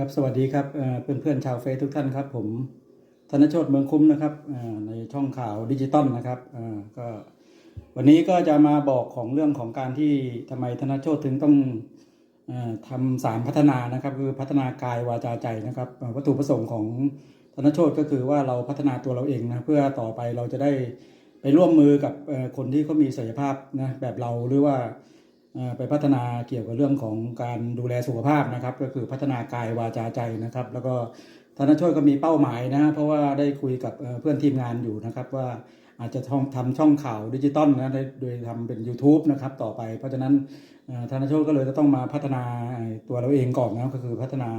ครับสวัสดีครับเอ่อนเพื่อนชาวเฟซทุกท่านครับผมธนโชตเมืองคุ้มนะครับในช่องข่าวดิจิตอลนะครับก็วันนี้ก็จะมาบอกของเรื่องของการที่ทำไมธนโชตถึงต้องอทำสามพัฒนานะครับคือพัฒนากายวาจาใจนะครับวัตถุประสงค์ของธนโชตก็คือว่าเราพัฒนาตัวเราเองนะเพื่อต่อไปเราจะได้ไปร่วมมือกับคนที่เขามีศักยภาพนะแบบเราหรือว่า ไปพัฒนาเกี่ยวกับเรื่องของการดูแลสุขภาพนะครับ ก็คือพัฒนากายวาจาใจนะครับ แล้วก็ธนช่วยก็มีเป้าหมายนะ เพราะว่าได้คุยกับเพื่อนทีมงานอยู่นะครับว่าอาจจะทำทำช่องข่าวดิจิตอลนะโดยทำเป็น YouTube นะครับต่อไป เพราะฉะนั้นธนโชคก็เลยจะต้องมาพัฒนาตัวเราเองก่อนนะก็คือพัฒนา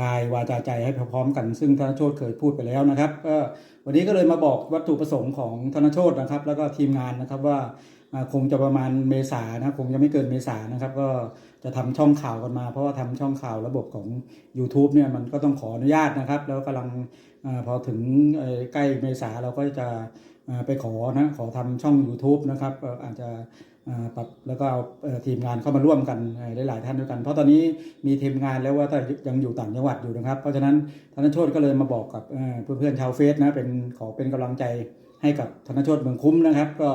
กายวาจาใจให้พร้อมๆกัน ซึ่งธนโชคเคยพูดไปแล้วนะครับก็วันนี้ก็เลยมาบอกวัตถุประสงค์ของธนโชคนะครับ แล้วก็ทีมงานนะครับว่า คงจะประมาณเมษานะคงจะไม่เกินเมษานะครับ ก็จะทำช่องข่าวกันมา เพราะว่าทำช่องข่าวระบบของ YouTube เนี่ยมันก็ต้องขออนุญาตนะครับ แล้วกำลังอพอถึงใกล้เมษาเราก็จะไปขอนะขอทำช่อง YouTube นะครับอาจจะปรับแล้วก็เอาทีมงานเข้ามาร่วมกันหลายๆท่านด้วยกัน เพราะตอนนี้มีทีมงานแล้วว่าแต่ยังอยู่ต่างจังหวัดอยู่นะครับ เพราะฉะนั้นธนโชตก็เลยมาบอกกับเพื่อนๆชาวเฟซนะเป็นขอเป็นกำลังใจให้กับธนโชตเมืองคุ้มนะครับ ก็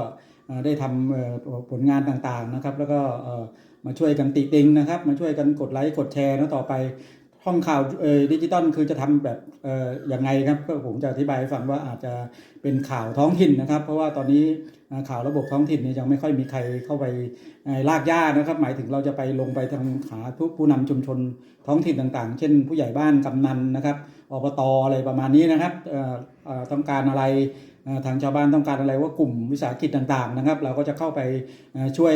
ได้ทำผลงานต่างๆนะครับ แล้วก็มาช่วยกันติติงนะครับ มาช่วยกันกดไลค์กดแชร์นะต่อไป ห้องข่าวดิจิตอลคือจะทำแบบเอ่อยังไงครับก็ผมจะอธิบายให้ฟังว่าอาจจะเป็นข่าวท้องถิ่นนะครับ เพราะว่าตอนนี้ข่าวระบบท้องถิ่นเนี่ยยังไม่ค่อยมีใครเข้าไปลากย่านะครับ หมายถึงเราจะไปลงไปทางหาผู้ผู้นำชุมชนท้องถิ่นต่างๆ เช่น ผู้ใหญ่บ้านกำนันนะครับอบตอะไรประมาณนี้นะครับต้องการอะไรทางชาวบ้านต้องการอะไรว่ากลุ่มวิสาหกิจต่างๆนะครับ เราก็จะเข้าไปช่วย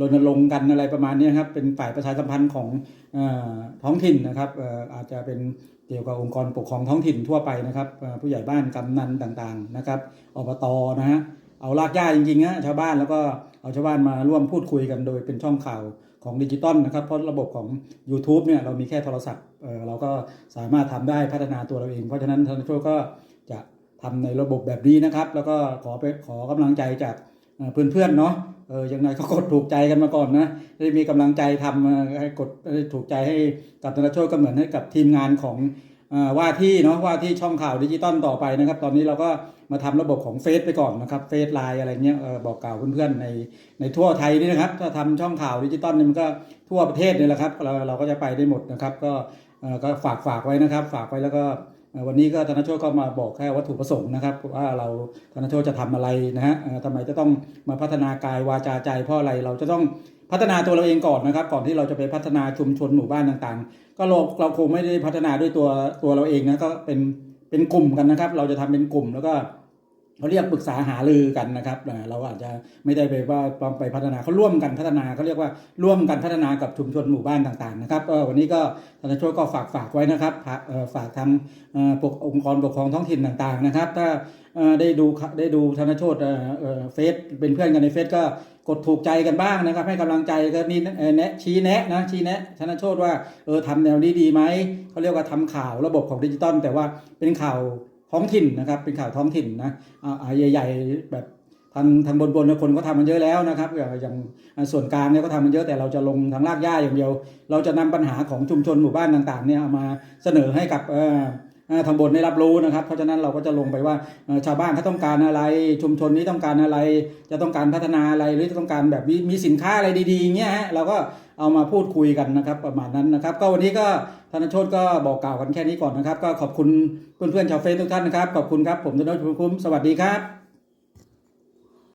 รณรงค์กันอะไรประมาณนี้ครับเป็นฝ่ายประชาสัมพันธ์ของออท้องถิ่นนะครับออาจจะเป็นเกี่ยวกับองค์กรปกครองท้องถิ่นทั่วไปนะครับผู้ใหญ่บ้านกำนันต่างๆนะครับอบตนะฮะเอารากหญ้าจริงๆนะชาวบ้านแล้วก็เอาชาวบ้านมาร่วมพูดคุยกันโดยเป็นช่องข่าวของดิจิตอลนะครับเพราะระบบของ YouTube เนี่ยเรามีแค่โทรศัพท์เราก็สามารถทำได้พัฒนาตัวเราเอง เพราะฉะนั้นทางโชก็จะทำในระบบแบบนี้นะครับ แล้วก็ขอไปขอกำลังใจจาก เอ่อเพื่อนๆเนาะเออยังไงก็กดถูกใจกันมาก่อนนะได้มีกำลังใจทำให้กดให้ถูกใจให้กับธนโชคก็เหมือนให้กับทีมงานของอว่าที่เนาะว่าที่ช่องข่าวดิจิตอลต่อไปนะครับ ตอนนี้เราก็มาทำระบบของเฟซไปก่อนนะครับเฟซไลน์อะไรเงี้ยออบอกกล่าวเพื่อนๆในในทั่วไทยนี่นะครับถ้าทำช่องข่าวดิจิตอลเนี่ยมันก็ทั่วประเทศเนี่ยแหละครับเราเราก็จะไปได้หมดนะครับ ก็เออก็ฝากฝากไว้นะครับ ฝากไว้แล้วก็ วันนี้ก็ธนโชคก็มาบอกแค่วัตถุประสงค์นะครับว่าเราธนโชคจะทำอะไรนะฮะทำไมจะต้องมาพัฒนากายวาจาใจ เพราะอะไรเราจะต้องพัฒนาตัวเราเองก่อนนะครับ ก่อนที่เราจะไปพัฒนาชุมชนหมู่บ้านต่างๆ ก็เราเราคงไม่ได้พัฒนาด้วยตัวตัวเราเองนะก็เป็นเป็นกลุ่มกันนะครับ เราจะทำเป็นกลุ่มแล้วก็ เขาเรียกปรึกษาหารือกันนะครับเราอาจจะไม่ได้ไปว่าต้องไปพัฒนาเขาร่วมกันพัฒนาเขาเรียกว่าร่วมกันพัฒนากับชุมชนหมู่บ้านต่างๆนะครับวันนี้ก็ธนาช่วยก็ฝากฝากไว้นะครับฝากทางปกองค์กรปกครองท้องถิ่นต่างๆนะครับ ถ้าได้ดูได้ดูธนโชตเฟซเป็นเพื่อนกันในเฟซก็กดถูกใจกันบ้างนะครับ ให้กำลังใจก็นี่แนะชี้แนะนะชี้แนะธนโชตว่าเออทำแนวนี้ดีไหมเขาเรียกว่าทำข่าวระบบของดิจิตอลแต่ว่าเป็นข่าว ท้องถิ่นนะครับ เป็นข่าวท้องถิ่นนะอ่าใหญ่ๆแบบทางทางบนบนคนก็ทำมันเยอะแล้วนะครับ อย่างส่วนกลางเนี่ยก็ทำมันเยอะแต่เราจะลงทางรากหญ้าอย่างเดียว เราจะนำปัญหาของชุมชนหมู่บ้านต่างๆเนี่ยมาเสนอให้กับ ทางบนได้รับรู้นะครับ เพราะฉะนั้นเราก็จะลงไปว่าชาวบ้านเขาต้องการอะไร ชุมชนนี้ต้องการอะไร จะต้องการพัฒนาอะไรหรือจะต้องการแบบมีสินค้าอะไรดีๆเงี้ยฮะเราก็เอามาพูดคุยกันนะครับประมาณนั้นนะครับ ก็วันนี้ก็ธนโชตก็บอกกล่าวกันแค่นี้ก่อนนะครับ ก็ขอบคุณเพื่อนๆชาวเฟซทุกท่านนะครับขอบคุณครับผมธนโชตคุ้มสวัสดีครับ